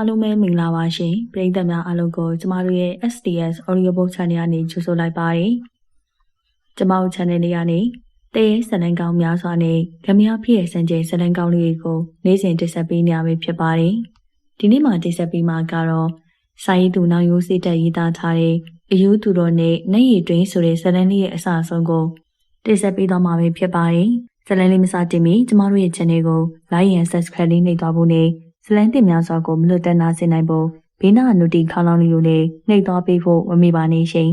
အားလုံးပဲမင်္ဂလာပါရှင်ပရိသတ်များအားလုံးကိုကျမတို့ရဲ့ SDS Audiobook Channel ကနေကြိုဆိုလိုက်ပါတယ်ကျမတို့ Channel လေးကနေတဲဇလန်ကောင်းများစွာနဲ့ဂမရဖြစ်ရဲ့စံကျဲဇလန်ကောင်းလေးတွေကိုနေ့စဉ်တင်ဆက်ပေးနေရမှာဖြစ်ပါတယ်ဒီနေ့မှာတင်ဆက်ပေးမှာကတော့စာရေးသူနောင်ရိုးစိတ်တက်ရေးသားထားတဲ့အယူသူတော်နဲ့နိုင်ရည်တွင်းဆိုတဲ့ဇလန်လေးရဲ့အစအဆုံးကိုတင်ဆက်ပေးသွားမှာဖြစ်ပါတယ်ဇလန်လေးမစတင်မီကျမတို့ရဲ့ channel ကို like and subscribe လေးနှိပ်သွားဖို့နဲ့ ဇလန်းတင်များစွာကိုမလွတ်တမ်းနာစေနိုင်ဖို့ဘေးနာနုတီခေါင်းလောင်းလေးကိုလည်းနှိပ်သွားပေးဖို့မမေ့ပါနဲ့ရှင်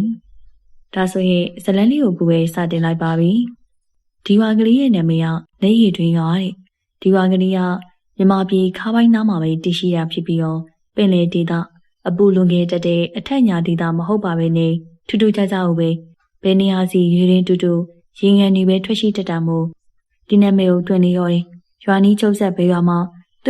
။ဒါဆိုရင်ဇလန်းလေးကိုကိုယ်ပဲစတင်လိုက်ပါပြီ။ဒီဝါကလေးရဲ့နာမည်ကလက်ရည်တွင်ရတဲ့။ဒီဝါကလေးကမြမပြည်ခါပိုင်းနားမှာပဲတည်ရှိရဖြစ်ပြီးတော့ပင်လေဒေသအပူလွန်ခဲ့တဲ့အထက်ညာဒေသမဟုတ်ပါပဲနဲ့ထူးထူးခြားခြားကိုပဲဘယ်နေရာစီရေရင်တူတူရေငန်တွေပဲထွက်ရှိတတ်တာမို့ဒီနာမည်ကိုတွင်နေရောတယ်။ရွာနီးချုပ်ဆက်ဘေးရွာမှာ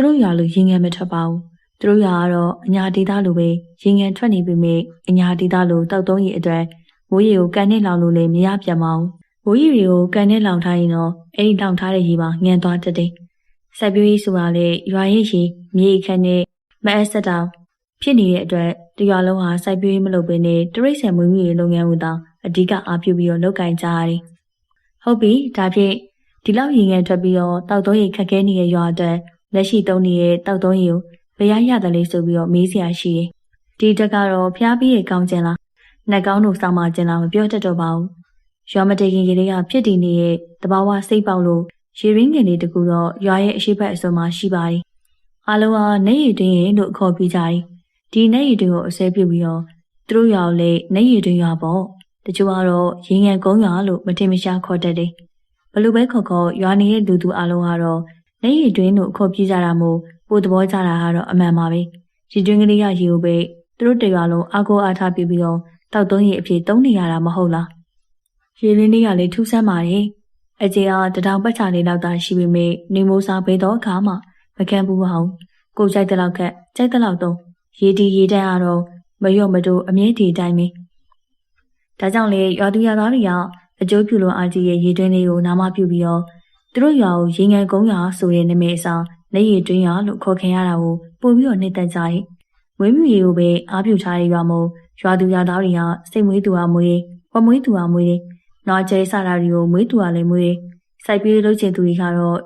သူတို့ရွာလိုရင်ငယ်မထွက်ပါဘူးသူတို့ရွာကတော့အညာဒေသလိုပဲရင်ငယ်ထွက်နေပြီမေအညာဒေသလိုတောက်သုံးရီအတွက်မိုးရီကိုကန်နဲ့လောင်လို့လည်းမရပြန်ပါဘူးမိုးရီတွေကိုကန်နဲ့လောင်ထားရင်တော့အဲ့ဒီလောင်ထားတဲ့ရေပါငန်သွားတတ်တယ်စိုက်ပျိုးရေးဆိုတာလေရွာရဲ့ရေမြေခန့်နဲ့မအပ်ဆက်တောင်ဖြစ်နေတဲ့အတွက်တရွာလုံးဟာစိုက်ပျိုးရေးမလုပ်ဘဲနဲ့တရိတ်ဆန်မွေးမြူရေးလုပ်ငန်းကိုတောင်အဓိကအားပြုပြီးတော့လုပ်ကင်ကြရတယ်ဟုတ်ပြီဒါဖြင့်ဒီလောက်ရင်ငယ်ထွက်ပြီးတော့တောက်သုံးရီခက်ခဲနေတဲ့ရွာအတွက် လက်ရှိသုံးနေတဲ့တောက်သုံးရီကိုဘယ်ရရတယ်လဲဆိုပြီးတော့မေးစရာရှိတယ်။ဒီတက်ကတော့ဖျားပြီးရကောင်းကျင်လား။နှက်ကောင်းတို့စောင်းမကျင်လားမပြောတတ်တော့ပါဘူး။ရွာမတေခင်ကလေးကဖြစ်တည်နေတဲ့တဘာဝစိတ်ပေါက်လို့ရေရင်းငင်လေးတကူတော့ရွာရဲ့အရှိတ်အစုံမှာရှိပါတယ်။အားလုံးကနေရည်တွင်းရင်လို့ခေါ်ပြကြတယ်။ဒီနေရည်တွင်းကိုအစဲပြုပြီးတော့သူတို့ရွာကိုလည်းနေရည်တွင်းရွာပေါ့။တချို့ကတော့ရေငယ်ကုန်းရွာလို့မထင်မရှားခေါ်တတ်တယ်။ဘလို့ပဲခေါ်ခေါ်ရွာနေတဲ့လူသူအားလုံးကတော့ လက်ရည်တွင်းတို့ခေါ်ပြကြတာမို့ပို့သဘောကြတာကတော့အမှန်ပါပဲရီတွင်းကလေးကရေကိုပဲသူတို့တရွာလုံးအကောအားထားပြီးပြီးတော့တောက်သုံးရည်အဖြစ်သုံးနေရတာမဟုတ်လားရေလင်းလေးကလည်းထူးဆန်းပါတယ်အကျေအားတထောင်ပတ်ချာလေးလောက်သာရှိပေမဲ့နေမိုးစားဘဲတော့အခါမှမခံဘူးအောင်ကိုကြိုက်တဲ့လောက်ကကြိုက်တဲ့လောက်တော့ရေဒီရေတန်းကတော့မရော့မတိုးအမြဲတည်တိုင်းပဲဒါကြောင့်လေရွာသူရွာသားတွေကအကျိုးပြုလို့အားကြီးရဲ့ရေတွင်းလေးကိုနာမပြုပြီးတော့ သူတို့ရွာကိုရေငယ်ကုန်းရွာဆိုတဲ့နာမည်အစားလက်ရည်တွင်းရွာလို့ခေါ်ခင်ရတာကိုပို့ပြီးတော့နှိမ့်သက်ကြတယ်။မွေးမြူရေးကိုပဲအားပြုထားတဲ့ရွာမို့ရွာသူရွာသားတွေကစိတ်မွေးသူအားမွေးဝမွေးသူအားမွေး။နောက်ကျဲစတာတွေကိုမွေးသူအားလည်းမွေး။စိုက်ပြေးလုပ်ချင်သူတွေကတော့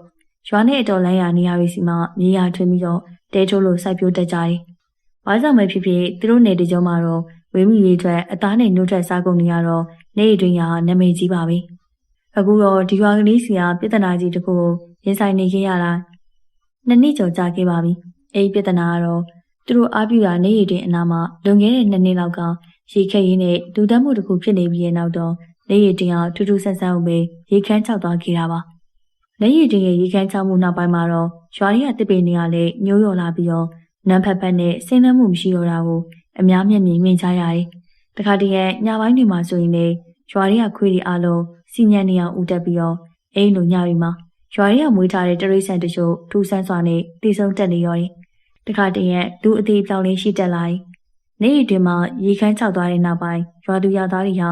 ရွာနဲ့အတော်လန်းရာနေရာတွေစီမှာမြေယာထွင်းပြီးတော့တဲထိုးလို့စိုက်ပျိုးတတ်ကြတယ်။ဘာကြောင့်ပဲဖြစ်ဖြစ်သူတို့နယ်တကြောမှာတော့ဝေးမြူရေးအတွက်အသားနဲ့နှုတ်ထွက်စားကုန်တွေကတော့နေရတွင်ရာနာမည်ကြီးပါပဲ။ အခုတော့ဒီရွာကလေးစီကပြဿနာကြီးတစ်ခုကိုရင်ဆိုင်နေခဲ့ရတာနှစ်နှစ်ကျော်ကြာခဲ့ပါပြီအဲဒီပြဿနာကတော့သူတို့အားပြုတာနေရတဲ့အနာမှာလွန်ခဲ့တဲ့နှစ်နှစ်လောက်ကရေခက်ရင်းနဲ့ဒူတတ်မှုတစ်ခုဖြစ်နေပြီးတဲ့နောက်တော့နေရတင်အောင်ထူးထူးဆန်းဆန်းပဲရေခမ်းချောက်သွားခဲ့တာပါနေရတင်ရဲ့ရေခမ်းချောက်မှုနောက်ပိုင်းမှာတော့ရွာရီကတစ်ပေနေရလဲညိုးရော်လာပြီးတော့နန်းဖက်ဖက်နဲ့စိမ့်နှမှုမရှိတော့တာကိုအများမျက်မြင်မြင်ကြရတယ်တခါတည်းရဲ့ညပိုင်းတွေမှာဆိုရင်လေရွာရီကခွေးတွေအားလုံး စီညံနေအောင်ဦးတက်ပြီးတော့အိမ်လိုညရီမှာရွာရီကမွေးထားတဲ့တရိတ်ဆန်တချို့ထူဆန်းစွာနဲ့တည်ဆုံးတက်နေရောတယ်။တခါတည်းရဲ့လူအသေးပြောင်းလေးရှိတက်လာတယ်။နေရီတွင်မှရေခမ်းချောက်သွားတဲ့နောက်ပိုင်းရွာသူရွာသားတွေဟာ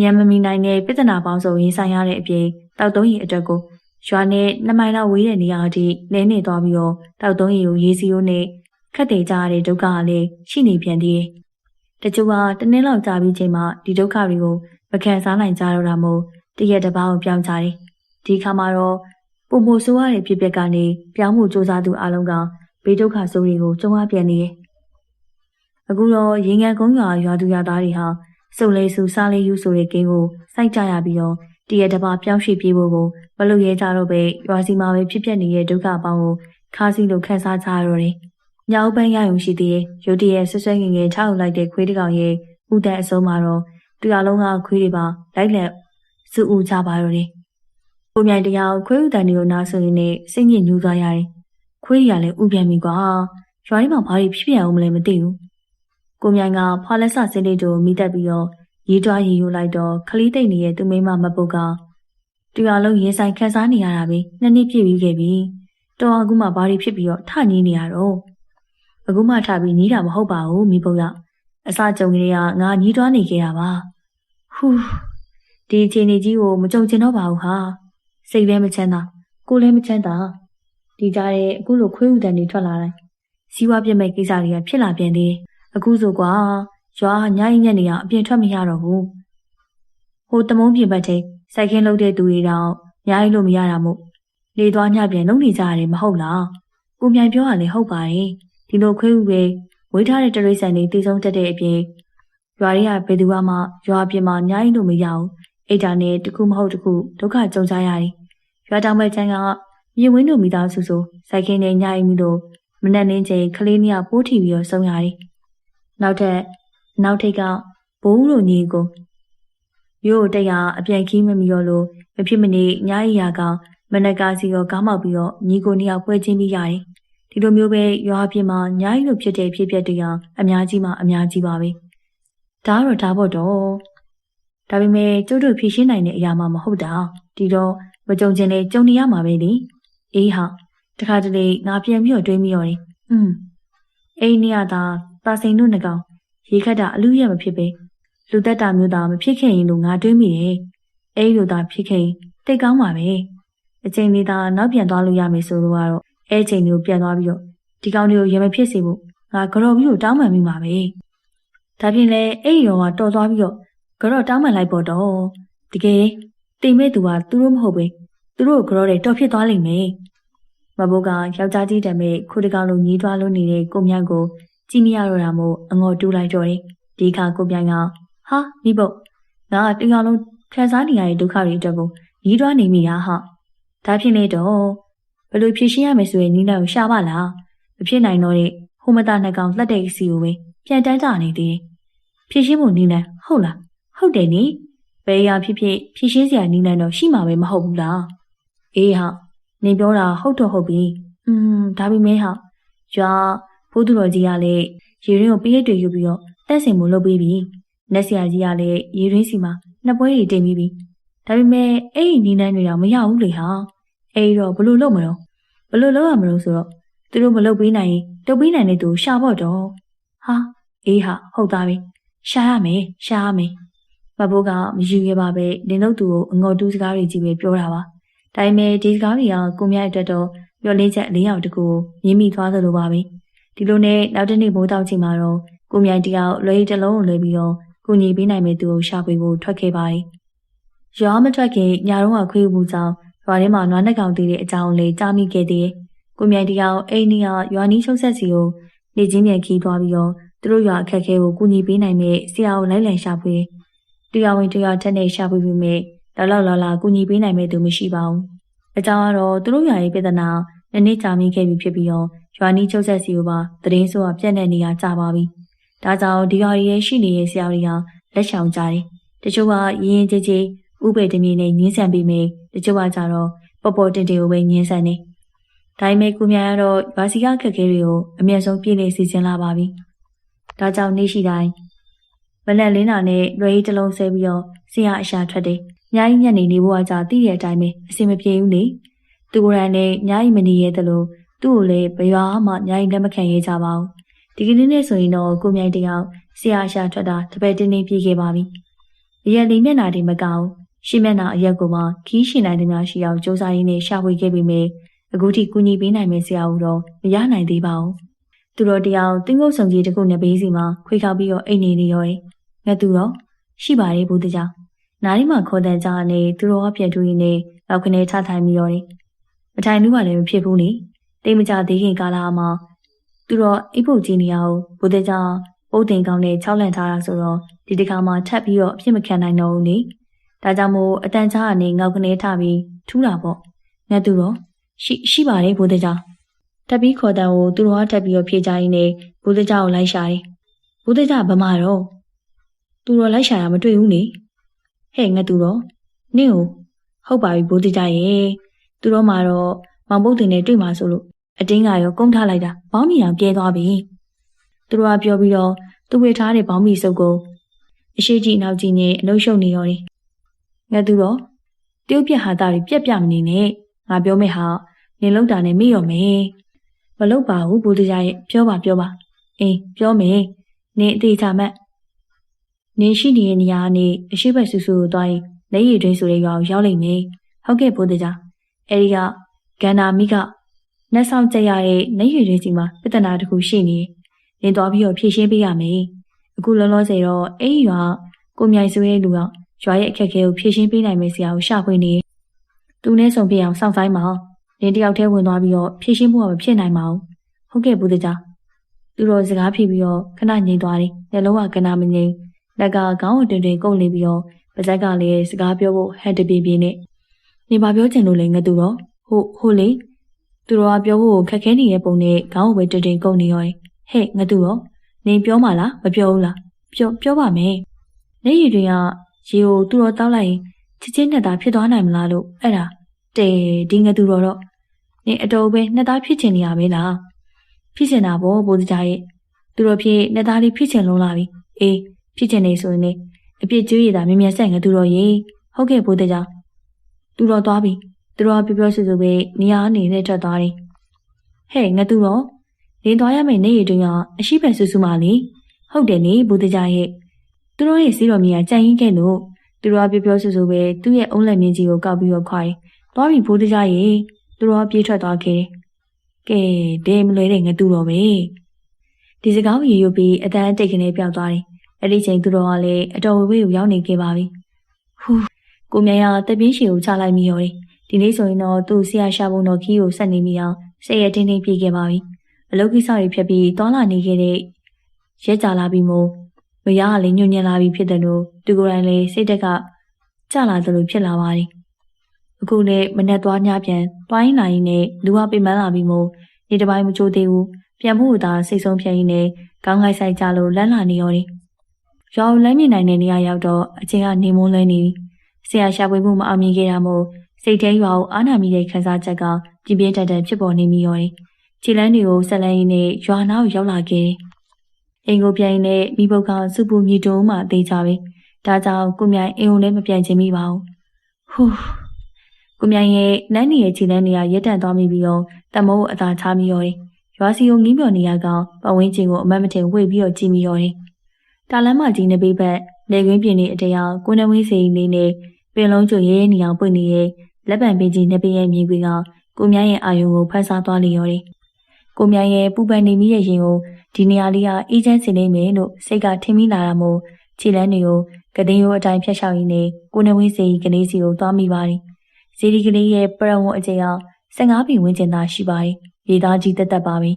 ညံမမီနိုင်တဲ့ပြဿနာပေါင်းစုံရင်ဆိုင်ရတဲ့အပြင်တောက်သုံးရီအတွက်ကိုရွာနဲ့နှစ်မိုင်လောက်ဝေးတဲ့နေရာအထိလဲနေသွားပြီးတော့တောက်သုံးရီကိုရေစီယိုးနဲ့ခတ်တေကြရတဲ့ဒုက္ခကလည်းရှိနေပြန်သေးတယ်။တချို့ကတနည်းလောက်ကြာပြီးချိန်မှဒီဒုက္ခတွေကိုမ ခံစားနိုင်ကြတော့တာမို့တရက်တစ်ပောင်းပြောင်းကြတယ်။ဒီခါမှာတော့ပုံမှုဆိုးရတဲ့ဖြစ်ပျက်ကနေပြောင်းမှုစူးစမ်းသူအလုံးကဘေးဒုက္ခဆိုးတွေကိုကြုံရပြန်နေတယ်။အခုတော့ရေငန်ကုန်းရွာရွာသူရွာသားတွေဟာစုံလေးစုစားလေးယူဆိုတဲ့ဂိမ်းကိုစိုက်ကြရပြီးတော့တရက်တစ်ပါးပြောင်းရွှေ့ပြေးဖို့ကိုမလုပ်ရဲကြတော့ပဲရွာစီမှာပဲဖြစ်ပျက်နေတဲ့ဒုက္ခအပေါင်းကိုခါးစီလိုခန်းစားကြရတော့တယ်။ညောင်ပန်းရယုံရှိသေးတယ်။ရုတ်တရက်ဆွဆွငင်ငယ်ချောက်လိုက်တဲ့ခွေးတစ်ကောင်ရဲ့ဥတန်အစုံမှာတော့ သူရလုံးကခွေးတွေပါလိုက်လက်စုဦးကြပါတော့တယ်။ကိုမြိုင်တရားခွေးဥတန်တွေကိုနားဆိုရင်လည်းစိတ်ညစ်ညူးသွားရတယ်။ခွေးတွေကလည်းဥပြန်ပြီကွာ။ရွာထဲမှာဘာတွေဖြစ်ပြန်အောင်မလဲမသိဘူး။ကိုမြိုင်ကဖွာလက်ဆစိတ်လေးတို့မိတက်ပြီးတော့ရေးတွားရေးယူလိုက်တော့ခလီးသိမ့်နေတဲ့သူမိမမပုတ်ကတရားလုံးရင်ဆိုင်ခန်းစားနေရတာပဲနှစ်နှစ်ပြည့်ပြီးခဲ့ပြီ။တော်အခုမှဘာတွေဖြစ်ပြီးတော့ထညင်းနေရတော့အခုမှထပြီးညီးတာမဟုတ်ပါဘူးမိပုတ်ရ အစကြုံကလေးကငါညီးတွားနေခဲ့တာပါဟူးဒီအခြေအနေကြီးကိုမကြုံကျင်တော့ပါဘူးဟာစိတ်လည်းမချမ်းသာကိုယ်လည်းမချမ်းသာဒီကြားထဲအခုလိုခွေးဥတန်တွေထွက်လာတိုင်းစစီးပွားပြမဲ့ကိစ္စတွေကဖြစ်လာပြန်သေးတယ်အခုဆိုကွာရွာညအိညက်နေအောင်အပြင်ထွက်မရတော့ဘူးဟိုတမုံပြင်ဘက်ထိစိုက်ခင်းလုပ်တဲ့သူတွေတော့ညအိလို့မရတာမို့လေသွားညပြန်လုံနေကြရတယ်မဟုတ်လားကိုမြိုင်ပြောရလေဟုတ်ပါတယ်ဒီလိုခွေးဥပဲ ဝေးထားတဲ့တရိတ်ဆန်တွေတည်ဆုံးတတ်တဲ့အပြင်ရွာတွေကဘယ်သူမှရွာပြင်မှာညအိလို့မရအောင်အိတ်တာနဲ့တခုမဟုတ်တခုဒုက္ခကြုံကြရတယ်ရွာတောင်ဘက်ချမ်းကမြေဝင်းတို့မိသားစုဆိုစိုက်ခင်းနဲ့ညအိမှုတို့မနက်လင်းချိန်ကလေးနှစ်ယောက်ပိုးထီပြီးတော့ဆုံးရတယ်နောက်ထပ်နောက်ထိတ်ကဘိုးဦးတို့ညီကိုမြို့တက်ရအပြန်ခီးမမီတော့လို့မဖြစ်မနေညအိရာကမနက်ကစီရောကားမောက်ပြီးတော့ညီကိုနှစ်ယောက်ပွဲချင်းပြီးရတယ် ဒီလိုမျိုးပဲရွာပြင်မှာညအိလိုဖြစ်တဲ့ဖြစ်ပျက်တွေကအများကြီးမှအများကြီးပါပဲဒါကတော့ဒါပေါ့တော့ဒါပေမဲ့ကျုပ်တို့ဖြည့်ရှင်းနိုင်တဲ့အရာမှမဟုတ်တာဒီတော့မကြုံချင်လေကြုံနေရမှာပဲလေအေးဟာတခါတလေငါပြန်ပြီးတော့တွေးမိရောတယ်อืมအိမ်နေရတာပါစိန်တို့နှကောင်ရေခတ်တာအလူရက်မဖြစ်ပဲလူသက်တာမျိုးသားမဖြစ်ခဲ့ရင်လို့ငါတွေးမိတယ်အဲ့လိုသာဖြစ်ခဲ့ရင်တိတ်ကောင်းပါပဲအချိန်လေးသာနောက်ပြန်သွားလို့ရမယ်ဆိုတော့ကတော့ အဲ့ချိန်မျိုးပြန်သွားပြီးတော့ဒီကောင်တွေကိုရမဖြစ်စေဖို့ငါကြော်ပြီးတော့တောင်းပန်မိမှာပဲဒါပြင်လေအဲ့ရောကတော်သွားပြီးတော့ကြော်တောင်းပန်လိုက်ပေါ့တော့တကယ်တိမ်မဲ့သူကသူတို့မဟုတ်ပဲသူတို့ကြော်တယ်တော်ဖြစ်သွားလိမ့်မယ်မဘိုးကယောက်ျားကြီးတံမဲ့ခုတကောင်လိုညီးသွားလို့နေတဲ့ကိုမြတ်ကိုကြည့်မရတော့တာမို့အငေါ်တူးလိုက်တော့တယ်ဒီခါကိုပြိုင်ကဟာမိဘငါတယောက်လုံးခံစားနေရတဲ့ဒုက္ခတွေအတွက်ကိုညီးတွားနေမိတာဟာဒါဖြစ်နေတော့ဘ ယ်လိုဖြေရှင်းရမယ်ဆိုရင်နီးလိုက်ကိုရှာပါလားမဖြစ်နိုင်တော့တဲ့ဟိုမသားနှစ်ကောင်လက်တဲ့စီကိုပဲပြန်တန်းကြနေသေးတယ်ဖြေရှင်းဖို့နီးလိုက်ဟုတ်လားဟုတ်တယ်နိဘယ်ရာဖြစ်ဖြစ်ဖြေရှင်းစရာနီးလိုက်တော့ရှိမှာပဲမဟုတ်ဘူးလားအေးဟာနေပြောတာဟုတ်တော့ဟုတ်ပြီอืมဒါပေမဲ့ဟာရွာဘိုးသူတော်ကြီးကလည်းရေရင်းကိုပေးရတွေယူပြီးတော့တက်စင်မှုလုပ်ပေးပြီ။နက်ဆရာကြီးကလည်းရေရင်းစီမှာနှစ်ပွဲတွေတင်ပြီးပြီ။ဒါပေမဲ့အဲ့ဒီနီးနှန်းတွေတော့မရဘူးလေဟာ။အဲ့တော့ဘလို့လုပ်မလို့ဘ လို့လုပ်ရမလို့ဆိုတော့သူတို့မလုပ်ပေးနိုင်ရင်တုတ်ပေးနိုင်တဲ့သူရှာဖို့တော့ဟာအေးဟာဟုတ်သားပြီရှာရမယ်ရှာရမယ်မဘိုးကမယူရပါပဲလင်းတို့သူကိုအငေါ်တူးစကားတွေကြီးပဲပြောတာပါဒါပေမဲ့ဒီစကားတွေကကိုမြတ်အတွက်တော့ပြောလင်းချက်လေးယောက်တကူမြင်းမိသွားသလိုပါပဲဒီလိုနဲ့နောက်တစ်နေ့မိုးတောက်ချိန်မှာတော့ကိုမြိုင်တယောက်လွယ်တလုံးကိုလွယ်ပြီးတော့ကိုညီပေးနိုင်မဲ့သူကိုရှာဖွေဖို့ထွက်ခဲ့ပါတယ်။ရွာမထွက်ခင်ညာတော့ကခွေးမှုကြောင့် ရွာထဲမှာနွားနှက်ကောင်တည်တဲ့အကြောင်းလေးကြားမိခဲ့သေးတယ်။ကိုမြိုင်တယောက်အိမ်နီးကရွာနီးချုပ်ဆက်စီကိုနေချင်းပြန်ခီးသွားပြီးတော့သူတို့ရွာအခက်ခဲကိုကူညီပေးနိုင်မဲ့ဆရာကိုလိုက်လံရှာဖွေတရားဝင်တရားထက်နဲ့ရှာဖွေပြီးမြဲလောက်လောက်လာလာကူညီပေးနိုင်မဲ့သူမရှိပါဘူး။အကြောင်းကတော့သူတို့ရွာရဲ့ပြဿနာနည်းနည်းကြာမိခဲ့ပြီဖြစ်ပြီးတော့ရွာနီးချုပ်ဆက်စီကိုပါတရင်ဆိုကပြက်တဲ့နေရာကြာပါပြီ။ဒါကြောင့်ဒီရွာရဲ့ရှိနေတဲ့ဆရာတွေကလက်ဆောင်ကြတယ်။တချို့ကရင်းရင်ကြီးကြီး ဥပေတမီနဲ့ညင်းဆန်ပြီးမိတချို့ကကြတော့ပေါ်ပေါ်တင်တင်ကိုပဲညင်းဆန်နေ။ဒါပေမဲ့ကိုမြရတော့ရွာစီကခက်ခဲတွေကိုအမျက်ဆုံးပြည့်နေစီစဉ်လာပါပြီ။ဒါကြောင့်နေ့ရှိတိုင်းမလက်လင်းတာနဲ့လွယ်ရီတစ်လုံးဆဲပြီးတော့ဆရာအရှာထွက်တယ်။ညကြီးညနေနေဖို့အကြသိတဲ့အတိုင်းပဲအစင်မပြေဘူးလေ။သူကိုယ်တိုင်နဲ့ညကြီးမနေရဲသလိုသူ့ကိုလည်းဘရွာမှညကြီးလက်မခံရဲကြပါဘူး။ဒီကနေ့နဲ့ဆိုရင်တော့ကိုမြိုင်တယောက်ဆရာရှာထွက်တာတပည့်တင်းတင်းပြေးခဲ့ပါပြီ။အရက်လေးမျက်နာတွေမကောင်း ရှင်းမျက်နာအရက်ကိုမှခီးရှင်နိုင်သမျှရှိအောင်စူးစမ်းရင်းနဲ့ရှာဖွေခဲ့ပေမဲ့အခုထိကူညီပေးနိုင်မယ့်ဆရာဦးတော့မရနိုင်သေးပါဘူး။သူတို့တယောက်တင်းကုတ်ဆောင်ကြီးတစ်ခုနဲ့ဘေးစီမှာခွေခောက်ပြီးတော့အိတ်နေနေရောတယ်။ငါသူတော့ရှိပါတယ်ဘုသူကြောင့်နားရီမှာခေါ်တဲ့ကြားနဲ့သူတော်ကပြန်ထူရင်းနဲ့လောက်ခနေထထိုင်ပြီးရောတယ်။မထိုင်လို့ကလည်းမဖြစ်ဘူးလေ။တိတ်မကြသေးခင်ကာလမှာသူတော့အိပ်ဖို့ကြည့်နေရအောင်ဘုသူကြောင့်ပုတ်တင်ကောင်းနဲ့၆လန့်ထားတာဆိုတော့ဒီတစ်ခါမှထပ်ပြီးတော့အဖြစ်မခံနိုင်တော့ဘူးလေ ဒါကြောင့်မို့အတန်ချာကနေငေါကနေထပြီးထူးတာပေါ့ငါသူတော့ရှိရှိပါတယ်ဘိုးတကြောင်တက်ပြီးခေါ်တဲ့ကိုသူတော်ကတက်ပြီးတော့ဖြေကြရင်းနဲ့ဘိုးတကြောင်ကိုလိုက်ရှာတယ်ဘိုးတကြောင်ဗမာတော့သူတော်လိုက်ရှာတာမတွေ့ဘူးလေဟဲ့ငါသူတော့နင့်ကိုဟုတ်ပါပြီဘိုးတကြောင်ရေသူတော်မှာတော့မောင်ပုတ်တင်နဲ့တွေ့မှာဆိုလို့အတင်းကရောကုန်းထားလိုက်တာဘောင်းမီအောင်ပြဲသွားပြီသူတို့ကပြောပြီးတော့သူဝေထားတဲ့ဘောင်းမီစုပ်ကိုအရှိကြီးနောက်ကြီးနဲ့အလုံးရှုံနေရောတယ်။ ငါသူတော့တရုတ်ပြက်ဟာတာတွေပြက်ပြမနေနဲ့ငါပြောမဲ့ဟာနင်လောက်တာနဲ့မေ့ရောမယ်။မလောက်ပါဘူးဘူတရားရဲ့ပြောပါပြောပါ။အေးပြောမယ်။နင်အသေးချမှတ်နင်ရှိနေတဲ့နေရာကနေအရှိဘက်ဆူဆူကိုသွားရင်လက်ရည်တွင်းဆိုတဲ့ရွာကိုရောက်လိမ့်မယ်။ဟုတ်ကဲ့ဘိုးတရား။အဲဒီကဂန္နာမိကနှက်ဆောင်ကြရတဲ့နေရွေတွေစီမှာပြဿနာတစ်ခုရှိနေနင်သွားပြီးတော့ဖြေရှင်းပေးရမယ်အခုလောလောဆယ်တော့အဲ့ဒီရွာကိုမြိုင်ဆွေးရဲ့လူက ရွာရဲ့အခက်အခဲကိုဖြေရှင်းပေးနိုင်မယ်ဆရာကိုရှာဖွေနေသူနဲ့ဆုံပြအောင်စောင့်ဆိုင်ပါနင်တယောက်တည်းဝင်သွားပြီးတော့ဖြေရှင်းဖို့ကမဖြစ်နိုင်ပါဘူးဟုတ်ကဲ့ဘူးတကြားသူတို့စကားဖြေပြီးတော့ခဏငြိမ်သွားတယ်နှလုံးကကနာမငြိမ်လက်ကခေါင်းကိုတွင်တွင်ကုတ်နေပြီးတော့ပါဇက်ကလည်းစကားပြောဖို့ဟန်တပြေပြေနဲ့နေပါပြောချင်လို့လေငါသူတော့ဟိုဟိုလေသူတို့ကပြောဖို့ခက်ခဲနေတဲ့ပုံနဲ့ခေါင်းကိုပဲတွင်တွင်ကုတ်နေရောဟဲ့ငါသူတော့နင်ပြောမှလားမပြောဘူးလားပြောပြောပါမယ်နေရီတွေက ရေကိုသူတော်တောက်လိုက်ရင်ချစ်ချင်းနဲ့သားဖြစ်သွားနိုင်မလားလို့အဲ့ဒါတဲဒီငါသူတော်တော့နင်အတော်ပဲနှစ်သားဖြစ်ချင်နေရပဲလားဖြစ်ချင်တာပေါ့ဘိုးစကြရဲ့သူတို့ဖြစ်နှစ်သားလေးဖြစ်ချင်လုံးလာပြီအေးဖြစ်ချင်နေဆိုရင်လေအပြစ်ကျွေးရတာမြင်မြန်ဆက်ငါသူတော်ရေဟုတ်ကဲ့ဘိုးတကြသူတော်သွားပြီသူတော်ပြောပြောဆူဆူပဲနေရာအနေနဲ့ထွက်သွားတယ်ဟဲ့ငါသူတော်နေသွားရမယ့်နေရတွင်ကအရှိပဲဆူဆူမှလေဟုတ်တယ်လေဘိုးတကြရဲ့ သူတို့ရဲ့စီးတော်မြီကကြံရင်ခဲ့လို့သူတော်ပြောပြောဆူဆူပဲသူ့ရဲ့အုံးလက်မြင်းကြီးကိုကောက်ပြီးတော့ခွာတယ်သွားပြီဘိုးတကြရဲ့သူတော်ပြေးထွက်သွားခဲ့တယ်ကဲဒဲမလွဲတဲ့ငါသူတော်ပဲဒီစကားကိုရေရွပြီးအတန်းတိတ်ကနေပြောက်သွားတယ်အဲ့ဒီချိန်သူတော်ကလည်းအတော်ဝေဝေးကိုရောက်နေခဲ့ပါပြီဟူးကိုမြန်ရတပြင်းရှည်ကိုချလိုက်မိရောတယ်ဒီနေ့ဆိုရင်တော့သူ့ဆရာရှာပုံတော်ခီးကိုဆက်နေမိအောင်စိတ်ရတင်းတင်းပြေးခဲ့ပါပြီအလုပ်ကိစ္စတွေဖြတ်ပြီးတောလာနေခဲ့တဲ့ရဲကြလာပြီးမို့ မရကလည်းညွညံ့လာပြီးဖြစ်တယ်လို့သူကိုယ်တိုင်လည်းစိတ်တက်ကကြလာသလိုဖြစ်လာပါတယ်အခုလည်းမနဲ့သွားညပြန်တွိုင်းလာရင်လည်းလူဟာပြမန်းလာပြီးမို့ဒီတစ်ပိုင်းမချိုးသေးဘူးပြန်ဖို့သာစိတ်ဆုံးဖြတ်ရင်းနဲ့ခေါင်းငိုက်ဆိုင်ကြလို့လန့်လာနေရောတယ်ရွာကိုလမ်းမြင်နိုင်တဲ့နေရာရောက်တော့အချိန်ကနေမုန်းလွဲနေပြီဆရာရှာဖွေမှုမအောင်မြင်ခဲ့တာမို့စိတ်ထဲရွာကိုအားနာမိတဲ့ခံစားချက်ကပြင်းပြင်းထန်ထန်ဖြစ်ပေါ်နေမိရောတယ်ခြေလမ်းတွေကိုဆက်လန်းရင်းနဲ့ရွာနာကိုရောက်လာခဲ့တယ် အိမ်ကိုပြန်ရင်းနဲ့မိဘကစုပူမြည်တုံးမှသေးကြပြီဒါကြောင့်ကိုမြိုင်အိမ်ကိုလည်းမပြန်ချင်မိပါဘူးဟူးကိုမြိုင်ရဲ့လမ်းနေရဲ့ခြေလမ်းတွေကရက်တန့်သွားမိပြီးတော့တမိုးအသာချမိရောတယ်ရွာစီကိုငင်းပြော်နေရကောင်ပဝင်းချင်းကိုအမတ်မထင်ဝေ့ပြီးတော့ကြည့်မိရောတယ်တာလမ်းမကြီးနှစ်ဘေးဘက်လေကွင်းပြင်းနေအတရားကိုနဝင်းစီလေးနဲ့ပင်လုံးကျွရဲရဲနေအောင်ပွင့်နေရဲ့လက်ပံပင်ကြီးနှစ်ပင်ရဲ့မြင်ကွေကကိုမြရဲ့အာယုံကိုဖတ်စားသွားလျော်တယ်။ကိုမြရဲ့ပူပန်နေမိရဲ့ရင်ကို ဒီနေရာလေးကအေးချမ်းစင်နေမယ်လို့စိတ်ကထင်မိလာတာမို့ခြေလန်းတွေကိုကတိရိုးအတိုင်းဖျက်လျှောက်ရင်းနဲ့ကိုနဝင်းစီကလေးစီကိုသွားမိပါတယ်။ဇီဒီကလေးရဲ့ပရဝုံအကျဉ်းအောင်15ပင်ဝန်းကျင်သာရှိပါတယ်။ရေသားကြီးတက်တက်ပါပဲ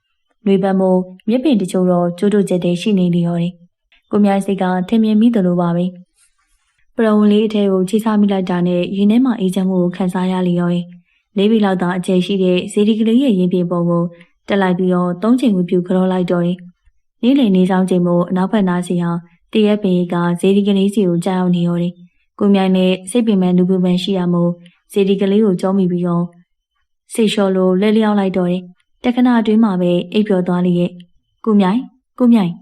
။နှွေပန်းမို့မြစ်ပင်တချို့တော့ကျိုးတို့ကျက်တဲ့ရှိနေလျော်တယ်။ကိုမြစိတ်ကထင်မြင်မိသလိုပါပဲ။ပရဝုံလေးအထဲကိုချိစားမိလိုက်တာနဲ့ရင်းထဲမှာအေးချမ်းမှုကိုခံစားရလျော်တယ်။လေးပြီလောက်သာအကျယ်ရှိတဲ့ဇီဒီကလေးရဲ့ရင်ပြင်ပုံကို တက်လိုက်ပြီးတော့သုံးချိန်ကိုပြူကြောလိုက်တော့တယ်။နေ့လည်နေဆောင်ချိန်မို့အနောက်ဘက်နားစီဟာတရက်ပင်ကဇီဒီကလေးစီကိုကြောက်အောင်နေရောတယ်။ကိုမြိုင်နဲ့စိတ်ပင်ပန်းလူပင်ပန်းရှိရမို့ဇီဒီကလေးကိုကြောမိပြီးတော့စိတ်လျှော်လို့လဲလျောင်းလိုက်တော့တယ်။တခဏအတွင်းမှာပဲအိပ်ပျော်သွားလိရဲ့။ကိုမြိုင်ကိုမြိုင်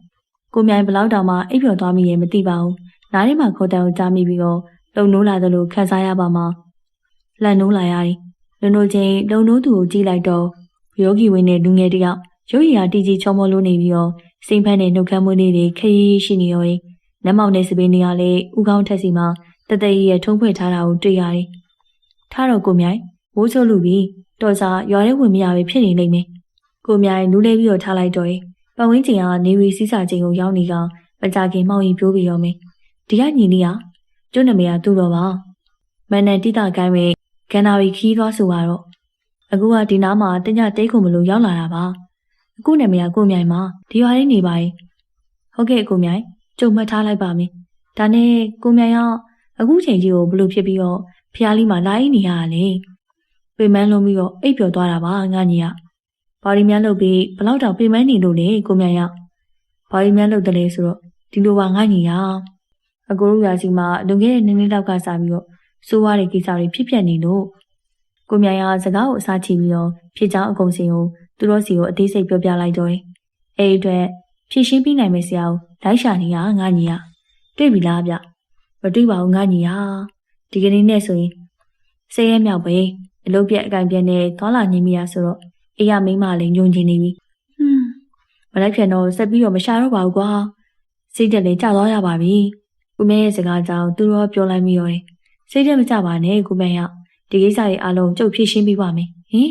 ကိုမြိုင်ဘလောက်တောင်မှအိပ်ပျော်သွားမိရဲ့မသိပါဘူး။နားထဲမှာခေါ်တန်ကိုကြားမိပြီးတော့လုံနိုးလာသလိုခံစားရပါမှာ။လန့်နိုးလာရတယ်။လုံနိုးချင်းလုံနိုးသူကိုကြည့်လိုက်တော့ ယောဂီဝင်းနဲ့လူငယ်တယောက်ရုပ်ရည်ဟာတီကြီးချောမောလို့နေပြီးတော့စိမ့်ဖက်နဲ့နှုတ်ခမ်းမွေးလေးတွေခရီးရှိနေရောတယ်။လက်မောက်နဲ့စပင်းတွေကလည်းဥကောင်းထက်စီမှာတသက်ကြီးရဲ့ထုံးဖွဲ့ထားတာကိုတွေ့ရတယ်။ထားတော့ကိုမြိုင်ဝိုးချိုးလူပြီးတော်စားရွာထဲဝင်မရပဲဖြစ်နေလိမ့်မယ်။ကိုမြိုင်နူးလဲပြီးတော့ထားလိုက်တော့ရင်ပတ်ဝန်းကျင်ကနေဝီစီးစာချင်းကိုရောက်နေကမကြခင်မောင်ရင်ပြိုးပြီးရောမယ်။ဒီကညီလေးကကျွန်းနမေကသူ့တော့ပါ။မန်နန်တိတာကိုင်းမဲ့ကန္နာရီခီးသွားဆိုတော့ အခုကဒီနားမှာတညတိတ်ခုမလို့ရောက်လာတာပါ။အခုနာမည်ကကိုမြိုင်ပါဒီရွာလေးနေပါ යි ။ဟုတ်ကဲ့ကိုမြိုင်ကြုံမှတ်ထားလိုက်ပါမယ်။ဒါနဲ့ကိုမြိုင်ကအခုချိန်ကြီးကိုဘလို့ဖြစ်ပြီးတော့ဖျားလေးမှာလာရင်နေရတာလေ။ပေမန်းလုံးပြီးတော့အိပ်ပျော်သွားတာပါငါညီက။ဘာရီမြန်းလုပ်ပြီးဘလောက်တောင်ပေမန်းနေလို့လေကိုမြိုင်က။ဘာရီမြန်းလုပ်တယ်လေဆိုတော့ဒီလိုပါငါညီက။အကိုတို့ရာစီမှာလွန်ခဲ့တဲ့နှစ်နှစ်လောက်ကစပြီးတော့စိုးရတဲ့ကိစ္စတွေဖြစ်ပျက်နေလို့ ကိုမြိုင်ကစကားကိုအစားချပြီးတော့ဖြစ်ချောင်းအကုန်စင်ကိုသူတို့စီကိုအသေးစိတ်ပြောပြလိုက်တော့တယ်။အဲဒီအတွက်ဖြည့်ရှင်းပြီးနိုင်မယ်ဆရာကိုလိုက်ရှာနေရငါညီရတွေ့ပြီလားဗျ။မတွေ့ပါဘူးငါညီရဒီကနေ့နဲ့ဆိုရင်ဆယ်ရက်မြောက်ပဲအလုပ်ပြက်အကင်ပြက်နဲ့သွားလာနေမိရဆိုတော့အေးရမိမလည်းညုံချင်နေပြီ။ဟွန်းမလိုက်ပြန်တော့ဆက်ပြီးတော့မရှာတော့ပါဘူးကွာ။စိတ်တက်လည်းကြာသွားရပါပြီ။ကိုမဲရဲ့စကားကြောင့်သူတို့ပြောလိုက်မိရောတယ်။စိတ်တက်မကြပါနဲ့ကိုမဲရ ဒီကိစ္စတွေအားလုံးကြုတ်ဖြည့်ရှင်းပြီးပါမယ်ဟင်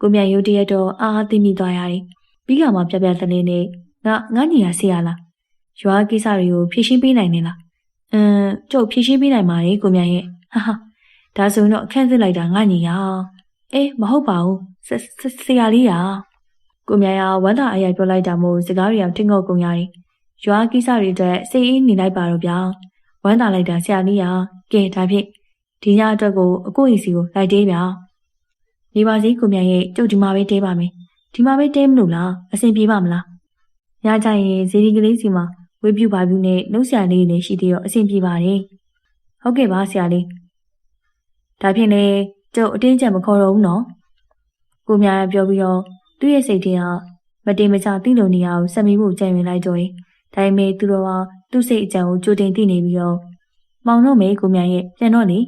ကိုမြရုတ်တရက်တော့အားအားသိမိသွားရတယ်ပြီးကမှပြပြတလေးနဲ့ငါငါညီရဆေးရလားရွာကိစ္စတွေကိုဖြေရှင်းပေးနိုင်နေလားအင်းကျုပ်ဖြေရှင်းပေးနိုင်ပါတယ်ကိုမြရဲ့ဟာဟာဒါဆိုရင်တော့အခန့်စစ်လိုက်တာငါညီရအေးမဟုတ်ပါဘူးဆရာလေးရကိုမြရဝမ်းသာအရိုက်ပြောလိုက်တာမို့စကားတွေကထင်ငုတ်ကုန်ရတယ်ရွာကိစ္စတွေအတွက်စိတ်အေးနေလိုက်ပါတော့ဗျာဝမ်းသာလိုက်တာဆရာလေးရကဲဒါဖြင့် ဒီညအတွက်ကိုအကိုကြီးစီကိုလိုက်သေးဗျာနေပါစီကိုမြရဲ့ကျုပ်ဒီမှာပဲတဲပါမယ်ဒီမှာပဲတဲမလို့လားအဆင်ပြေပါမလားညကြရင်ဇီဒီကလေးစီမှာဝေးပြူပါပြူနဲ့နှုတ်ဆရာလေးတွေရှိသေးတော့အဆင်ပြေပါတယ်ဟုတ်ကဲ့ပါဆရာလေးဒါဖြင့်လေကျုပ်အတင်းကျပ်မခေါ်တော့ဘူးနော်ကိုမြရပြောပြီးတော့သူ့ရဲ့စိတ်ထဲကမတင်မချသိလို့နေရအောင်ဆက်မိဖို့ကြံရင်လိုက်ကြတယ်ဒါပေမဲ့သူတော်ကသူ့စိတ်အကြံကိုကြိုတင်သိနေပြီးတော့မောင်တော့မေကိုမြရဲ့ပြန်တော့လေ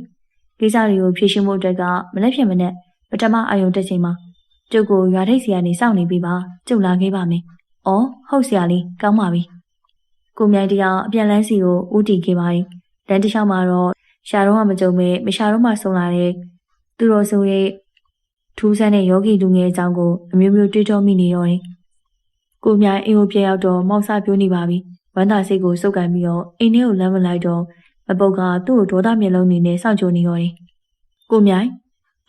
ကိစ္စတွေကိုဖြေရှင်းဖို့အတွက်ကမလက်ဖြစ်မနဲ့ပထမအယုံတက်ချိန်မှာကျုပ်ကိုရွာထိပ်စီကနေစောင့်နေပြီးပါကျုပ်လာခဲ့ပါမယ်။အော်ဟုတ်ဆရာလေးကောင်းပါပြီ။ကိုမြိုင်တရားအပြန်လန်းစီကိုဦးတည်ခဲ့ပါတယ်။လမ်းတစ်လျှောက်မှာတော့ရှာတော့မှမကြုံမဲ့မရှာတော့မှဆုံလာတဲ့သူတော်ဆိုရဲ့ထူးဆန်းတဲ့ယောဂီလူငယ်အကြောင်းကိုအမျိုးမျိုးတွေးတောမိနေတော့တယ်။ကိုမြိုင်အိမ်ကိုပြန်ရောက်တော့မောက်စားပြိုးနေပါပြီ။ဝမ်းသာစိတ်ကိုစုပ်ကန်ပြီးတော့အိမ်ထဲကိုလမ်းမလိုက်တော့ အပုတ်ကသူ့ကိုဒေါသမျက်လုံးနေနဲ့စောင့်ကြိုနေရောတယ်။ကိုမြိုင်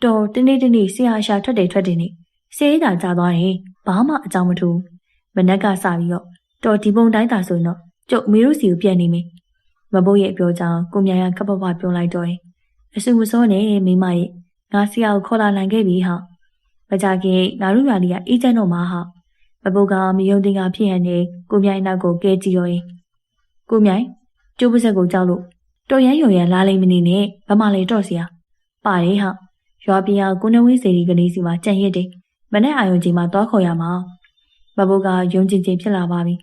တော်တနေ့တနေ့ဆရာရှာထွက်တယ်ထွက်တယ်နေစေးတာကြာသွားတယ်ဘာမှအကြောင်းမထူးမနက်ကစပြီးတော့တော်ဒီပုံတိုင်းသာဆိုရင်တော့ကျုပ်မေတို့စီကိုပြန်နေမယ်မဘိုးရဲ့ပြောကြောင်းကိုမြရကပပပြောလိုက်တော့တယ်အဆူမစောနဲ့မိမရဲ့ငါဆရာကိုခေါ်လာနိုင်ခဲ့ပြီဟာမကြခင်ငါတို့ရွာလေးကအေးချမ်းတော့မှာဟာမဘိုးကမယုံတင်ကဖြစ်ရနေကိုမြိုင်နောက်ကိုကဲကြည့်ရောရင်ကိုမြိုင်ကျိုးပါဆက်ကိုကြောက်လို့ တော်ရန်ရုံရန်လာလိမ့်မနေနဲ့ဗမာလေတော့စရာပါတယ်ဟရွာပြာကိုနဝင်းစေဒီကလေးစီမှာကြံ့ရစ်တယ်မနဲ့အာယုံကြီးမှာသွားခေါ်ရမှာဘဘိုးကယုံကြည်ခြင်းဖြစ်လာပါပြီ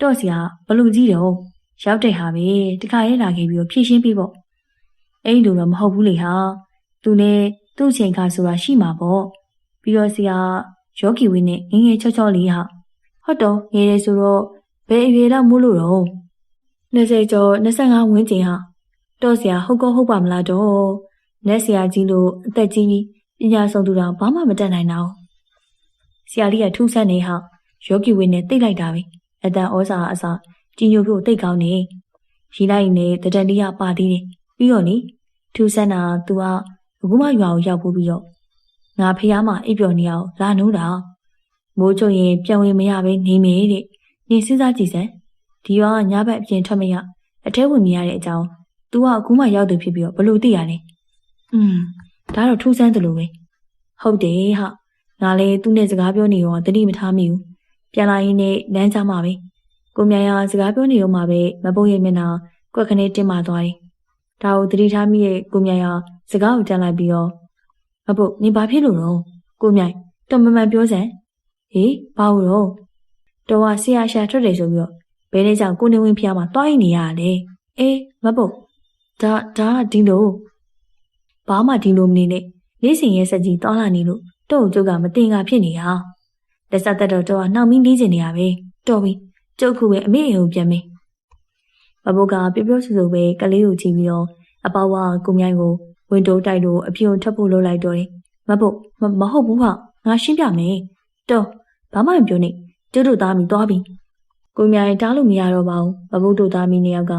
တော့စရာဘလူကြီးတော့ရောက်တဲ့ဟာပဲတခါရဲလာခဲ့ပြီးတော့ဖြည့်ရှင်းပြီးပေါ့အဲ့လိုတော့မဟုတ်ဘူးလေဟာသူနဲ့သူ့ချိန်ခါဆိုတာရှိမှာပေါ့ပြီးတော့ဆရာယောဂီဝင်းနဲ့ငငယ်ချောချောလေးဟာဟုတ်တော့ငယ်ရဲဆိုတော့ဘယ်အရွယ်တော့မို့လို့တော့20ကျော်25ဝန်းကျင်ဟာ တော့ဆရာဟုတ်ကောဟုတ်ပါမလားတော့နက်ဆရာကြီးလို့အသက်ကြီးပြီးပညာဆုံးသူတော်ဘာမှမတတ်နိုင်တော့ဆရာလေးကထူးဆန်းနေဟာယောဂီဝင်းနဲ့တိတ်လိုက်တာပဲအတန်ဩစာအစာကြီးညိုဖို့တိတ်ကောင်းနေရီလိုက်နေတတန်လေးကပါသေးတယ်ပြီးတော့လေထူးဆန်းတာ तू ကအခုမှရွာကိုရောက်ဖို့ပြီးတော့ငါဖះမအိပ်ပျော်နေအောင်လာနိုးတာမိုးချုံရင်ပြန်ဝင်မရပဲနေမေတဲ့နေစဉ်းစားကြည့်စမ်းဒီရွာကညဘက်အပြင်ထွက်မရအထဲဝင်မရတဲ့အကြောင်း तू ကအခုမှရောက်သူဖြစ်ပြီးတော့ဘလို့သိရလဲอืมဒါတော့ထူးဆန်းတယ်လို့ပဲဟုတ်တယ်ဟာငါလည်းသူ့နဲ့စကားပြောနေတော့တတိမထားမိဘူးပြန်လာရင်လည်းလမ်းကြမှာပဲကိုမြိုင်ဟာစကားပြောနေတော့မှပဲမပုတ်ရဲ့မျက်နှာကွက်ခနဲ့တင်းမာသွားတယ်ဒါကိုတတိထားမိရဲ့ကိုမြိုင်ဟာစကားကိုတန်းလိုက်ပြီးတော့မပုတ်နေဘာဖြစ်လို့တော့ကိုမြိုင်တော်မမှန်ပြောစမ်းဟေးဘာလို့တော့တော်ကဆရာရှာထွက်တယ်ဆိုပြီးတော့ဘယ်နဲ့ကြောင့်ကိုနေဝင်းဖျားမှာတွားနေရလဲအေးမပုတ် ဒါဒါဒီလိုဘာမှဒီလိုမနေနဲ့နေ့စဉ်ရဲ့ဆက်ကြီးတောလာနေလို့တော့ကျုပ်ကမတင်ကဖြစ်နေတာလက်ဆက်သက်တော့တော့နှောက်မင်းလေးကျင်နေရပဲတော်ပြီကျုပ်ခုပဲအမေအိမ်ကိုပြန်မေးဘဘုကပြပြဆူဆူပဲကလေးကိုကြည့်ပြီးတော့အပေါဝါကိုမြိုင်ကိုဝင်တိုးတိုက်လို့အပြုံထပ်ဖို့လုပ်လိုက်တော့တယ်မဘုမဟုတ်ဘူးဟာငါရှင်းပြမယ်တော်ဘာမှမပြောနဲ့ကျုပ်တို့သားမိသွားပြီကိုမြိုင်တားလို့မရတော့ပါဘူးဘဘုတို့သားမိနှစ်ယောက်က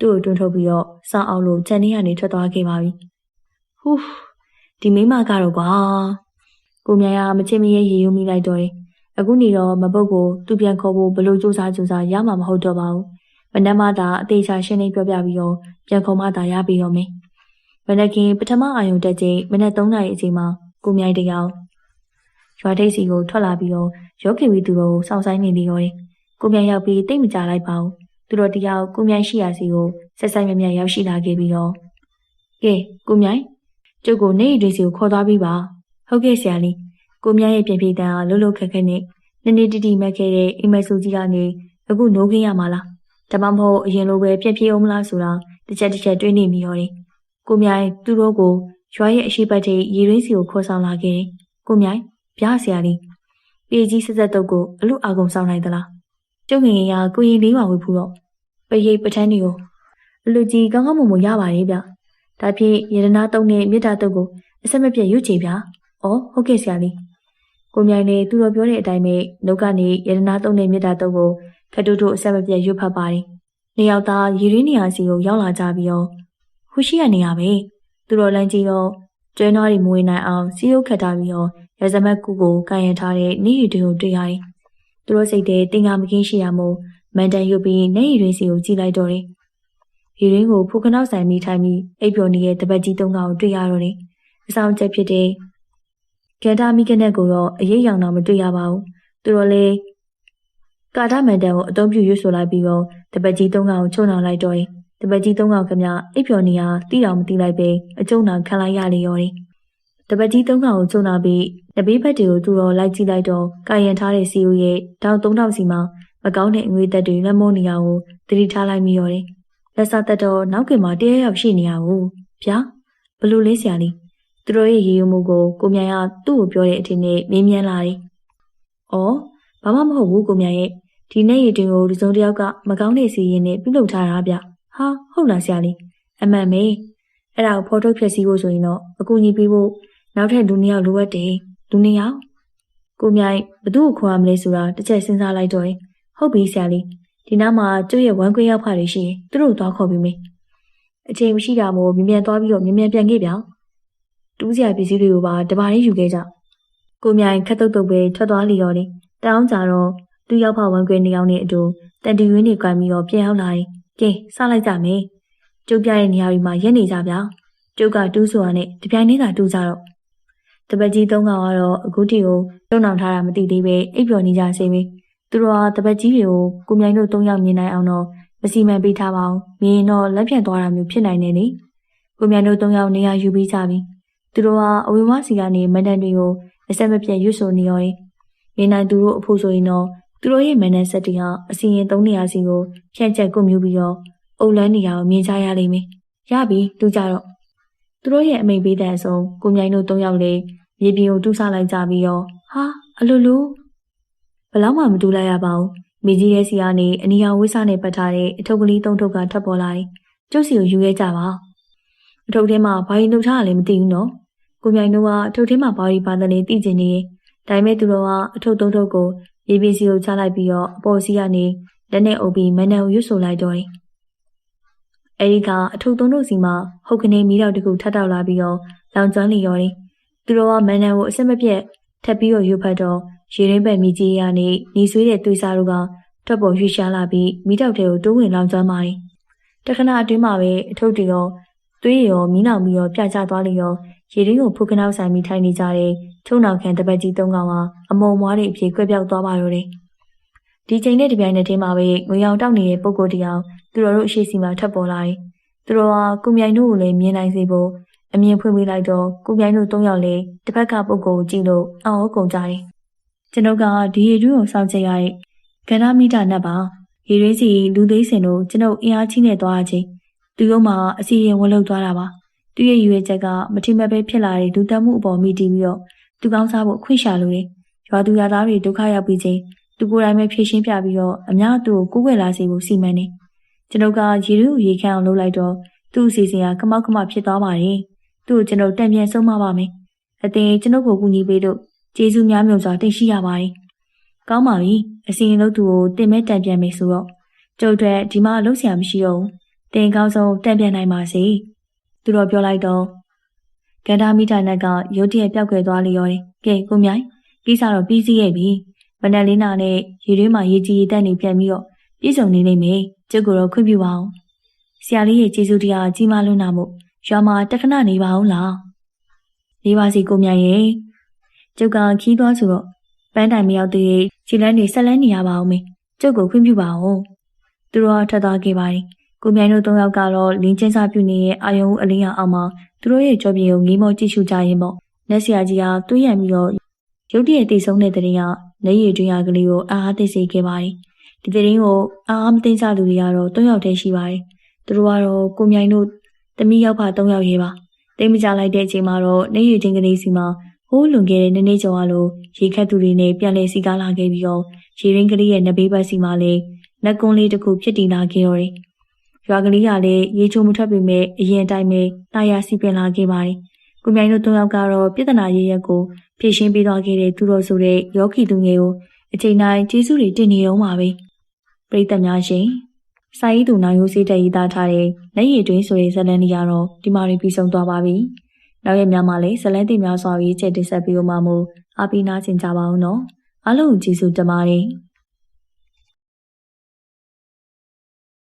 သူ့ကိုတွန်းထုတ်ပြီးတော့စောင်းအောင်လို့ခြံထဲကနေထွက်သွားခဲ့ပါပြီဟူးဒီမိမကတော့ကွာကိုမြိုင်ကမချစ်မရဲ့ရေယုံမိလိုက်တော့တယ်အခုနေတော့မပုတ်ကိုသူပြန်ခေါ်ဖို့ဘလို့စူးစမ်းစူးစမ်းရမှာမဟုတ်တော့ပါဘူးမနက်မှသာအသေးချာရှင်းနေပြောပြပြီးတော့ပြန်ခေါ်မှသာရပြီးတော့မယ်မနက်ကင်းပထမအာယုံတက်ချိန်မနက်3နာရီအချိန်မှာကိုမြိုင်တယောက်ရွာထိပ်စီကိုထွက်လာပြီးတော့ရောခင်ဝီသူတို့စောင့်ဆိုင်နေနေရောတယ်ကိုမြိုင်ရောက်ပြီးတိတ်မကြလိုက်ပါဘူး သူတို့တယောက်ကိုမြိုင်ရှိရာစီကိုဆက်ဆိုင်မြမြရောက်ရှိလာခဲ့ပြီးတော့ကဲကိုမြိုင်ကျုပ်ကိုနေရီတွေစီကိုခေါ်သွားပြီးပါဟုတ်ကဲ့ဆရာလေးကိုမြရဲ့ပြင်ပြေးတန်းအားလှုပ်လှုပ်ခက်ခက်နဲ့နည်းနည်းတီတီမက်ခဲ့တဲ့အိမ်မက်ဆူကြီးကနေအခုနိုးခင်းရမှာလားဒါမှမဟုတ်အရင်လိုပဲပြက်ပြေးအောင်မလားဆိုတာတစ်ချက်တစ်ချက်တွေးနေမိရောတယ်ကိုမြိုင်သူတို့ကိုရွာရဲ့အရှိပတ်ထိပ်ရေရင်းစီကိုခေါ်ဆောင်လာခဲ့ကိုမြိုင်ပြားဆရာလေးပေကြီးဆက်ဆက်တုပ်ကိုအလူအာကုံဆောင်နိုင်သလားကျုပ်ငယ်ငယ်ကကိုရင်လေးပါဝေဖူးတော့ ပရိတ်ပထန်းတွေကိုအလူကြီးကောင်းကောင်းမွန်မွန်ရပါတယ်ဗျဒါဖြင့်ယရနာတုံးနဲ့မြစ်တာတုပ်ကိုအဆက်မပြတ်ရွတ်ချေဗျာ။အော်ဟုတ်ကဲ့ဆရာလေးကိုမြိုင်နေသူတော်ပြောတဲ့အတိုင်းပဲနှုတ်ကနေရတနာတုံးတဲ့မြစ်တာတုံးကိုခတူတူအဆက်မပြတ်ရွတ်ဖတ်ပါတယ်။နေရောက်သားရေရင်းနေရာစီကိုရောက်လာကြပြီးတော့ဟူရှိရနေရပဲ။သူတော်လန်းကြီးတော့ကျွဲနွားတွေမွေးနိုင်အောင်စီးရုပ်ခတ်ထားပြီးတော့ရဇမက်ကူကိုကာယံထားတဲ့နေရီတွေကိုတွေ့ရတယ်။သူတို့စိတ်ထဲတင်ငါမကင်းရှိရမို့ မန်တန်ရွတ်ပြီးနေရီရင်းစီကိုကြည့်လိုက်တော့တယ်။ရေရင်းကိုဖူခနောက်ဆိုင်မိထိုင်ပြီးအိပ်ပျော်နေတဲ့တပတ်ကြီးသုံးကောင်တွေ့ရတော့တယ်။အဆောင်ချက်ဖြစ်တဲ့ကန္တာမိကနဲ့ကိုတော့အရေးရောင်တော့မတွေ့ရပါဘူး။သူတို့လည်းကာဒမန်တန်ကိုအသုံးပြုရွတ်ဆိုလိုက်ပြီးတော့တပတ်ကြီးသုံးကောင်ကိုချုံနှောင်လိုက်တော့တယ်။တပတ်ကြီးသုံးကောင်ကမြအိပ်ပျော်နေရတိတော်မတိလိုက်ပဲအကျုံနာခံလိုက်ရလေရောတယ်။တပတ်ကြီးသုံးကောင်ကိုချုံနာပြီးတပေးဘက်တွေကိုသူတော်လိုက်ကြည့်လိုက်တော့ကာယံထားတဲ့စီအိုရဲ့တောင်သုံးထောင်စီမှာ မကောင်းတဲ့အငွေသက်တွေလက်မုန်းနေရကိုတတိထားလိုက်မိရောတယ်။လက်စားသက်တော့နောက်ကင်မှာတရရောက်ရှိနေရဘူး။ဗျာဘလို့လေးဆရာလေးသူတို့ရဲ့ရေယုံမှုကိုကိုမြိုင်ကသူ့ကိုပြောတဲ့အထင်နဲ့မင်းမြန်းလာတယ်။အော်ဘာမှမဟုတ်ဘူးကိုမြိုင်ရဲ့ဒီနေ့ရည်တင်ကိုဒီစုံတယောက်ကမကောင်းတဲ့စီရင်နဲ့ပြုလုပ်ထားတာဗျ။ဟာဟုတ်လားဆရာလေးအမှန်ပဲအဲ့ဒါကိုဖော်ထုတ်ဖြည့်ဆည်းဖို့ဆိုရင်တော့အကူအညီပေးဖို့နောက်ထပ်လူနှစ်ယောက်လိုအပ်တယ်လူနှစ်ယောက်ကိုမြိုင်ဘသူ့ကိုခေါ်ရမလဲဆိုတာတစ်ချက်စဉ်းစားလိုက်တော့ရင် ဟုတ်ပြီဆရာလေးဒီနားမှာကျွတ်ရဲ့ဝမ်းကွေးရောက်ဖားတွေရှိရင်သူတို့သွားခေါ်ပြီးမေးအချိန်မရှိတာမို့မြင်မြန်သွားပြီးတော့မြင်မြန်ပြန်ခဲ့ပြောင်းတူးစရာပစ္စည်းတွေကိုပါတပါးလေးယူခဲ့ကြကိုမြိုင်ခက်တုတ်တုတ်ပဲထွက်သွားလီရောတယ်တောင်းကြတော့သူ့ရောက်ဖဝမ်းကွေးနေအောင်နဲ့အတူတန်တီရင်းတွေကြွပြီးတော့ပြန်ရောက်လာတယ်ကဲစလိုက်ကြမယ်ကျုပ်ပြရဲ့နေရာတွေမှာရက်နေကြဗျာကျုပ်ကတူးဆိုတာနဲ့တပြိုင်တည်းသာတူးကြတော့တပတ်ကြီးသုံးကောင်ကတော့အခုထိကိုတုံနှောင်ထားတာမသိသေးပဲအိပ်ပျော်နေကြစေပြီ သူတို့ကတပတ်ကြီးတွေကိုကိုမြိုင်တို့သုံးယောက်မြင်နိုင်အောင်တော့မစီမံပေးထားပါဘူးမြင်တော့လက်ပြတ်သွားတာမျိုးဖြစ်နိုင်တယ်လေကိုမြိုင်တို့သုံးယောက်နေရာယူပြီးကြပြီသူတို့ကအဝေမစီကနေမန်တန်တွေကိုအဆက်မပြတ်ရွတ်ဆိုနေရောတယ်မြင်နိုင်သူတို့အဖို့ဆိုရင်တော့သူတို့ရဲ့မန်နက်ဆက်တွေဟာအစီရင်သုံးနေရာစီကိုဖြန့်ချက်ကုန်မျိုးပြီးတော့အုပ်လန်းနေရအောင်မြင်ကြရလိမ့်မယ်ရပြီတူကြတော့သူတို့ရဲ့အမိန်ပေးတဲ့အဆုံးကိုမြိုင်တို့သုံးယောက်လေမြေပြင်ကိုတူးဆလိုက်ကြပြီးတော့ဟာအလိုလို ဘလောက်မှမတူလိုက်ရပါဘူးမိကြီးရဲ့စီကနေအနီရောင်ဝိဆာနဲ့ပတ်ထားတဲ့အထုပ်ကလေးသုံးထုပ်ကထွက်ပေါ်လာတယ်ကျုပ်စီကိုယူရဲကြပါအထုပ်ထဲမှာဘာရင်နှုတ်ထားရလဲမသိဘူးနော်ကိုမြိုင်တို့ကအထုပ်ထဲမှာဘာကြီးပါတယ်လဲသိကျင်နေတယ်ဒါပေမဲ့သူတို့ကအထုပ်သုံးထုပ်ကိုရေပီစီကိုချလိုက်ပြီးတော့အပေါ်စီကနေလက်နဲ့အုပ်ပြီးမနက်ကိုရွတ်ဆိုလိုက်တော့တယ်အဲဒီကအထုပ်သုံးထုပ်စီမှာဟုတ်ကနေမီးတော့တခုထပ်တောက်လာပြီးတော့လောင်ကျွမ်းလီရောတယ်သူတို့ကမန်နန်ကိုအဆက်မပြတ်ထပ်ပြီးတော့ရွတ်ဖတ်တော့ ရေရင်းပက်မိကြီးရနေနေဆွေးတဲ့သွေးစားတို့ကထွက်ပေါ်ရွှေ့ရှားလာပြီးမိတောက်တဲ့ကိုတိုးဝင်လောင်ကျွမ်းပါတယ်။တခဏအတွင်းမှာပဲအထုပ်တွေရောသွေးရောမီးနောင်ပြီးတော့ပြကျသွားလျောရေရင်းကိုဖုတ်ခနောက်ဆိုင်ပြီးထိုင်နေကြတဲ့ထုံနောက်ခံတပတ်ကြီးသုံးကောင်ကအမုံမွားတွေအဖြစ်ကွက်ပြောက်သွားပါတော့တယ်။ဒီချိန်နဲ့ဒီပြိုင်နဲ့ထဲမှာပဲငွေရောင်တောက်နေတဲ့ပုံကိုယ်တရားသူတို့တို့အရှိစီမှာထပ်ပေါ်လာတယ်။သူတို့ကကုမြိုင်တို့ကိုလည်းမြင်နိုင်စေဖို့အမြင်ဖွင့်ပေးလိုက်တော့ကုမြိုင်တို့သုံးယောက်လည်းတစ်ဖက်ကပုံကိုကြည့်လို့အော်ကုန်ကြတယ်။ ကျွန်ုပ်ကဒီရေတွင်းကိုစောင့်ကြည့်ရတဲ့ကန္နာမီတာနဲ့ပါရေရင်းစီလူသေးစင်တို့ကျွန်ုပ်အင်အားကြီးနေသွားချင်းသူတို့မှအစီရင်ဝလှုပ်သွားတာပါ။သူရဲ့ရွေချက်ကမထိမပဲဖြစ်လာတဲ့ဒုတက်မှုအပေါ်မိတည်ပြီးတော့သူကောင်းစားဖို့ခွင့်ရှာလိုတယ်။ရွာသူရွာသားတွေဒုက္ခရောက်ပြီးချင်းသူကိုယ်တိုင်ပဲဖြည့်ရှင်းပြပြီးတော့အများသူကိုကိုယ်ွယ်လာစေဖို့စီမံနေ။ကျွန်ုပ်ကရေတွင်းကိုရေခန့်အောင်လုပ်လိုက်တော့သူ့အစီအစဉ်ကကမောက်ကမဖြစ်သွားပါတယ်။သူ့ကိုကျွန်တော်တံပြန်ဆုံးမပါမယ်။အတင်ကျွန်ုပ်ကိုကူညီပေးလို့ ကျေးဇူးများမြတ်စွာတင်ရှိရပါတယ်။ကောင်းပါပြီ။အစီရင်လို့သူကိုတင်မဲ့တံပြန်မယ်ဆိုတော့ကျုပ်တို့ဒီမှာလှုပ်ရှားမရှိတော့ဘူး။တင်ကောင်းဆုံးတံပြန်နိုင်ပါစေ။သူတော်ပြောလိုက်တော့ကန္တာမီတာနက်ကရုတ်တရက်ပျောက်ကွယ်သွားလျော်တယ်။ကဲကိုမြိုင်ကိစ္စတော့ပြီးစီးရဲ့ပြီ။ဗနက်လေးနာနဲ့ရေတွင်းမှာရေကြီးရေတက်နေပြန်ပြီးတော့ပြည့်စုံနေလိမ့်မယ်။ကျုပ်ကိုတော့ခွင့်ပြုပါအောင်။ဆရာလေးရဲ့ကျေးဇူးတရားကြီးမားလွန်းတာမို့ရွာမှာတခဏနေပါအောင်လားနေပါစီကိုမြိုင်ရဲ့ ကျုပ်ကခီးသွားဆိုတော့ပန်းတိုင်မရောက်သေးခြေလန်းတွေဆက်လန်းနေရပါအောင်မေကျုပ်ကိုခွင့်ပြုပါအောင်သူတို့ကထွက်သွားခဲ့ပါတယ်ကိုမြိုင်တို့သုံးယောက်ကတော့လင်းချင်းစာပြုနေတဲ့အာယုံအလင်းရအောင်မှာသူတို့ရဲ့ကြောပြင်းကိုငေးမောကြည့်ရှုကြရင်ပေါ့လက်ဆရာကြီးကတွေးရပြီးတော့ရုတ်တရက်တိတ်ဆုံးတဲ့တဲ့ရင်ကလက်ရည်တွင်းရကလေးကိုအားအားသိစေခဲ့ပါတယ်ဒီတဲ့ရင်ကိုအားအားမသိကြသူတွေကတော့သုံးယောက်တည်းရှိပါတယ်သူတို့ကတော့ကိုမြိုင်တို့။တမီးရောက်ဖ၃ယောက်ရေးပါ။တိတ်မကြလိုက်တဲ့အချိန်မှာတော့နေရီချင်းကလေးစီမှာ ဟိုးလွန်ခဲ့တဲ့နည်းနည်းကျော်အလိုရေခတ်သူတွေနဲ့ပြန်လဲစီကားလာခဲ့ပြီးတော့ရေရင်းကလေးရဲ့နဘေးဘက်စီမှာလည်းလက်ကွန်းလေးတစ်ခုဖြစ်တည်လာခဲ့တော့တယ်။ရွာကလေးကလည်းရေချိုမထွက်ပေမဲ့အရင်တိုင်းပဲတာယာစီပင်လာခဲ့ပါတယ်။ကိုမြိုင်တို့၃ယောက်ကတော့ပြဿနာရရက်ကိုဖြေရှင်းပေးသွားခဲ့တဲ့သူတော်ဆိုတဲ့ယောဂီသူငယ်ကိုအချိန်တိုင်းကျေးဇူးတွေတင်နေတော့မှာပဲပရိသတ်များရှင်စာရေးသူနိုင်ရိုးစေးတက်ရေးသားထားတဲ့လက်ရည်တွင်းဆိုတဲ့ဇာတ်လမ်းလေးကတော့ဒီမှာပြီးဆုံးသွားပါပြီ နောက်ရက်များမှာလည်းဇာတ်လမ်းတင်များစွာပြီးချက်တင်ဆက်ပြီးတော့မှမို့အပီးနားချင်ကြပါအောင်နော်အားလုံးကျေးဇူးတင်ပါတယ်